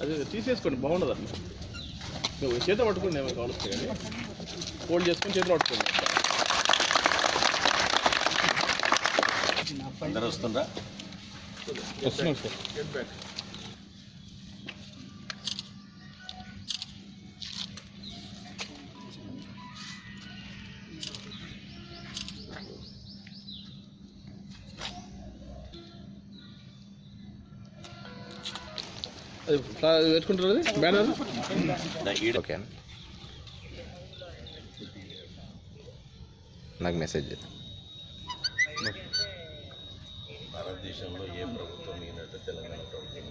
అది తీసేసుకోండి బాగుండదు అట్లా నువ్వు చేత పట్టుకుని ఏమో కావలస్తే కానీ ఫోల్డ్ చేసుకొని చేతిలో పట్టుకోండి అందరు వస్తుండ్రా? వస్తున్నాం సార్. అది పెట్టుకుంటారు అది? బ్యానర్? ఓకే నాకు మెసేజ్ భారతదేశంలో ఏ ప్రభుత్వం ఈనట్టు తెలంగాణ ప్రభుత్వం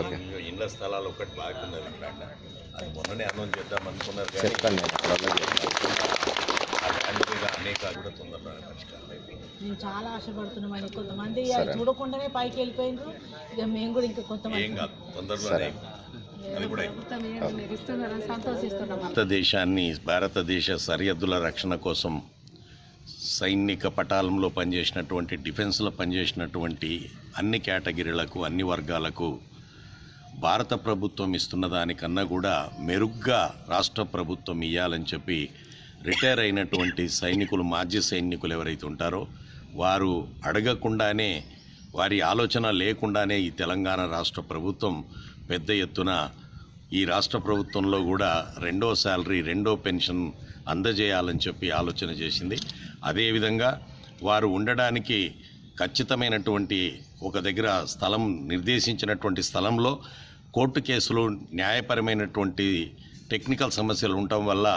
ఓకే. ఇళ్ళ స్థలాలు ఒకటి బాగున్నది అది మొన్ననే అనౌన్స్ చేద్దాం అనుకున్నారు కానీ అనేక కూడా తొందరలో పరిష్కారం అయిపోయింది. మేము చాలా ఆశపడుతున్నాం కొంతమంది చూడకుండానే పైకి వెళ్ళిపోయినారు ఇక మేము కూడా ఇంకా కొంతమంది ఏం కాదు తొందరలోనే భారతదేశాన్ని భారతదేశ సరిహద్దుల రక్షణ కోసం సైనిక పటాలంలో పనిచేసినటువంటి డిఫెన్స్లో పనిచేసినటువంటి అన్ని కేటగిరీలకు అన్ని వర్గాలకు భారత ప్రభుత్వం ఇస్తున్న దానికన్నా కూడా మెరుగ్గా రాష్ట్ర ప్రభుత్వం ఇవ్వాలని చెప్పి రిటైర్ అయినటువంటి సైనికులు మాజీ సైనికులు ఎవరైతే ఉంటారో వారు అడగకుండానే వారి ఆలోచన లేకుండానే ఈ తెలంగాణ రాష్ట్ర ప్రభుత్వం పెద్ద ఎత్తున ఈ రాష్ట్ర ప్రభుత్వంలో కూడా రెండో శాలరీ రెండో పెన్షన్ అందజేయాలని చెప్పి ఆలోచన చేసింది. అదేవిధంగా వారు ఉండడానికి ఖచ్చితమైనటువంటి ఒక దగ్గర స్థలం నిర్దేశించినటువంటి స్థలంలో కోర్టు కేసులు న్యాయపరమైనటువంటి టెక్నికల్ సమస్యలు ఉండటం వల్ల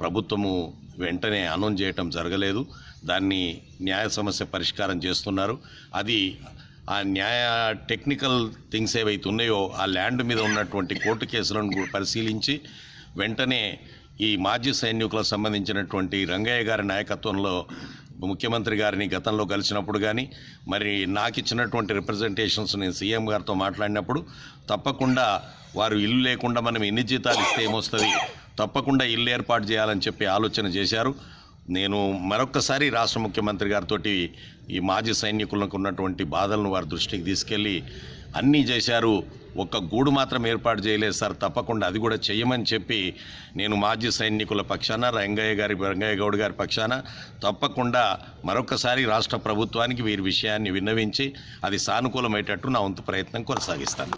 ప్రభుత్వము వెంటనే అనౌన్స్ చేయటం జరగలేదు. దాన్ని న్యాయ సమస్య పరిష్కారం చేస్తున్నారు. అది ఆ న్యాయ టెక్నికల్ థింగ్స్ ఏవైతే ఉన్నాయో ఆ ల్యాండ్ మీద ఉన్నటువంటి కోర్టు కేసులను కూడా పరిశీలించి వెంటనే ఈ మాజీ సైనికులకు సంబంధించినటువంటి రంగయ్య గారి నాయకత్వంలో ముఖ్యమంత్రి గారిని గతంలో కలిసినప్పుడు కానీ మరి నాకు ఇచ్చినటువంటి రిప్రజెంటేషన్స్ నేను సీఎం గారితో మాట్లాడినప్పుడు తప్పకుండా వారు ఇల్లు లేకుండా మనం ఎన్ని జీతాలు ఇస్తే ఏమొస్తుంది? తప్పకుండా ఇల్లు ఏర్పాటు చేయాలని చెప్పి ఆలోచన చేశారు. నేను మరొక్కసారి రాష్ట్ర ముఖ్యమంత్రి గారితో ఈ మాజీ సైనికులకు ఉన్నటువంటి బాధలను వారి దృష్టికి తీసుకెళ్ళి అన్నీ చేశారు. ఒక్క గూడు మాత్రం ఏర్పాటు చేయలేదు సార్ తప్పకుండా అది కూడా చేయమని చెప్పి నేను మాజీ సైనికుల పక్షాన రంగయ్య గారి రంగయ్య గౌడ్ గారి పక్షాన తప్పకుండా మరొకసారి రాష్ట్ర ప్రభుత్వానికి వీరి విషయాన్ని విన్నవించి అది సానుకూలమయ్యేటట్టు నా వంతు ప్రయత్నం కొనసాగిస్తాను.